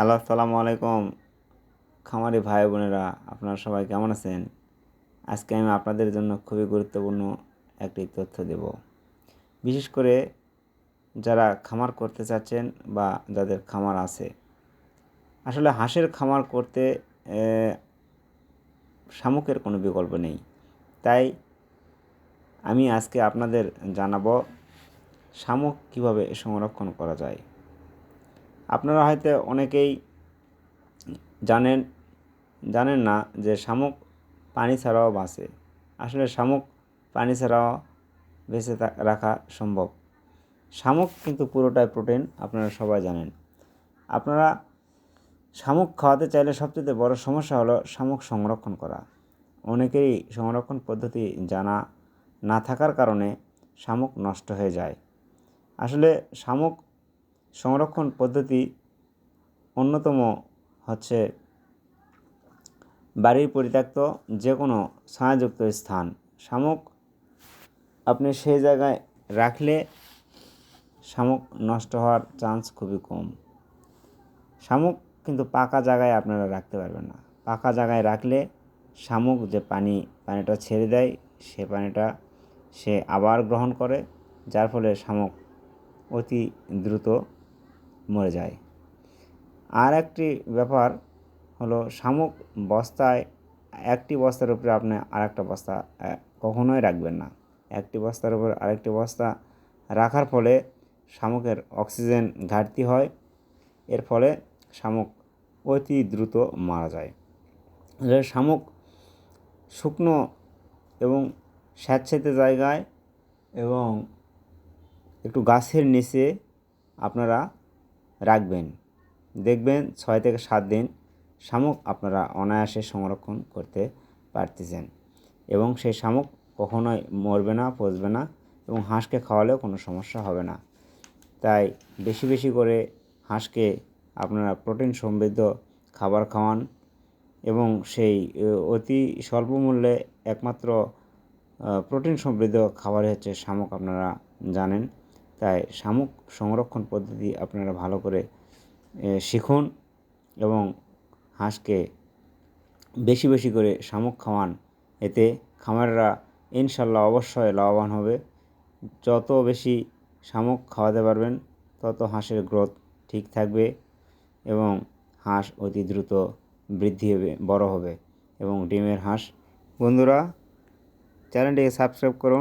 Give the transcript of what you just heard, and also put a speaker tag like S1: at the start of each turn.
S1: Hello, আসসালামু আলাইকুম। খামারি ভাই বোনেরা, আপনারা সবাই কেমন আছেন? আজকে আমি আপনাদের জন্য খুবই গুরুত্বপূর্ণ একটি তথ্য দেব। বিশেষ করে যারা খামার করতে চাচ্ছেন বা যাদের খামার আছে। আসলে হাঁসের খামার করতে শামুকের কোনো বিকল্প নেই। তাই আমি আজকে আপনাদের জানাব শামুক কীভাবে সংরক্ষণ করা যায়। আপনারা হয়তো অনেকেই জানেন জানেন না যে শামুক পানি ছাড়াও বাঁচে। আসলে শামুক পানি ছাড়াও বেঁচে রাখা সম্ভব। শামুক কিন্তু পুরোটাই প্রোটিন, আপনারা সবাই জানেন। আপনারা শামুক খাওয়াতে চাইলে সবচেয়ে বড় সমস্যা হলো শামুক সংরক্ষণ করা। অনেকেরই সংরক্ষণ পদ্ধতি জানা না থাকার কারণে শামুক নষ্ট হয়ে যায়। আসলে শামুক সংরক্ষণ পদ্ধতি অন্যতম হচ্ছে বাড়ির পরিত্যক্ত যে কোনো ছায়াযুক্ত স্থান। শামুক আপনি সেই জায়গায় রাখলে শামুক নষ্ট হওয়ার চান্স খুবই কম। শামুক কিন্তু পাকা জায়গায় আপনারা রাখতে পারবেন না। পাকা জায়গায় রাখলে শামুক যে পানি, পানিটা ছেড়ে দেয়, সে পানিটা সে আবার গ্রহণ করে, যার ফলে শামুক অতি দ্রুত মরে যায়। আর একটি ব্যাপার হলো শামুক বস্তায়, একটি বস্তার উপরে আপনি আরেকটা বস্তা কখনোই রাখবেন না। একটি বস্তার উপর আরেকটি বস্তা রাখার ফলে শামুকের অক্সিজেন ঘাটতি হয়। এর ফলে শামুক অতি দ্রুত মারা যায়। শামুক শুকনো এবং স্যাঁতসেঁতে জায়গায় এবং একটু গাছের নিচে আপনারা রাখবেন। দেখবেন ছয় থেকে সাত দিন শামুক আপনারা অনায়াসে সংরক্ষণ করতে পারতেছেন এবং সেই শামুক কখনোই মরবে না, পচবে না এবং হাঁসকে খাওয়ালেও কোনো সমস্যা হবে না। তাই বেশি বেশি করে হাঁসকে আপনারা প্রোটিন সমৃদ্ধ খাবার খাওয়ান এবং সেই অতি স্বল্প মূল্যে একমাত্র প্রোটিন সমৃদ্ধ খাবার হচ্ছে শামুক আপনারা জানেন। তাই শামুক সংরক্ষণ পদ্ধতি আপনারা ভালো করে শিখুন এবং হাঁসকে বেশি বেশি করে শামুক খাওয়ান। এতে খামাররা ইনশাল্লাহ অবশ্যই লাভবান হবে। যত বেশি শামুক খাওয়াতে পারবেন, তত হাঁসের গ্রোথ ঠিক থাকবে এবং হাঁস অতি দ্রুত বৃদ্ধি হবে, বড় হবে এবং ডিমের হাঁস। বন্ধুরা, চ্যানেলটিকে সাবস্ক্রাইব করুন।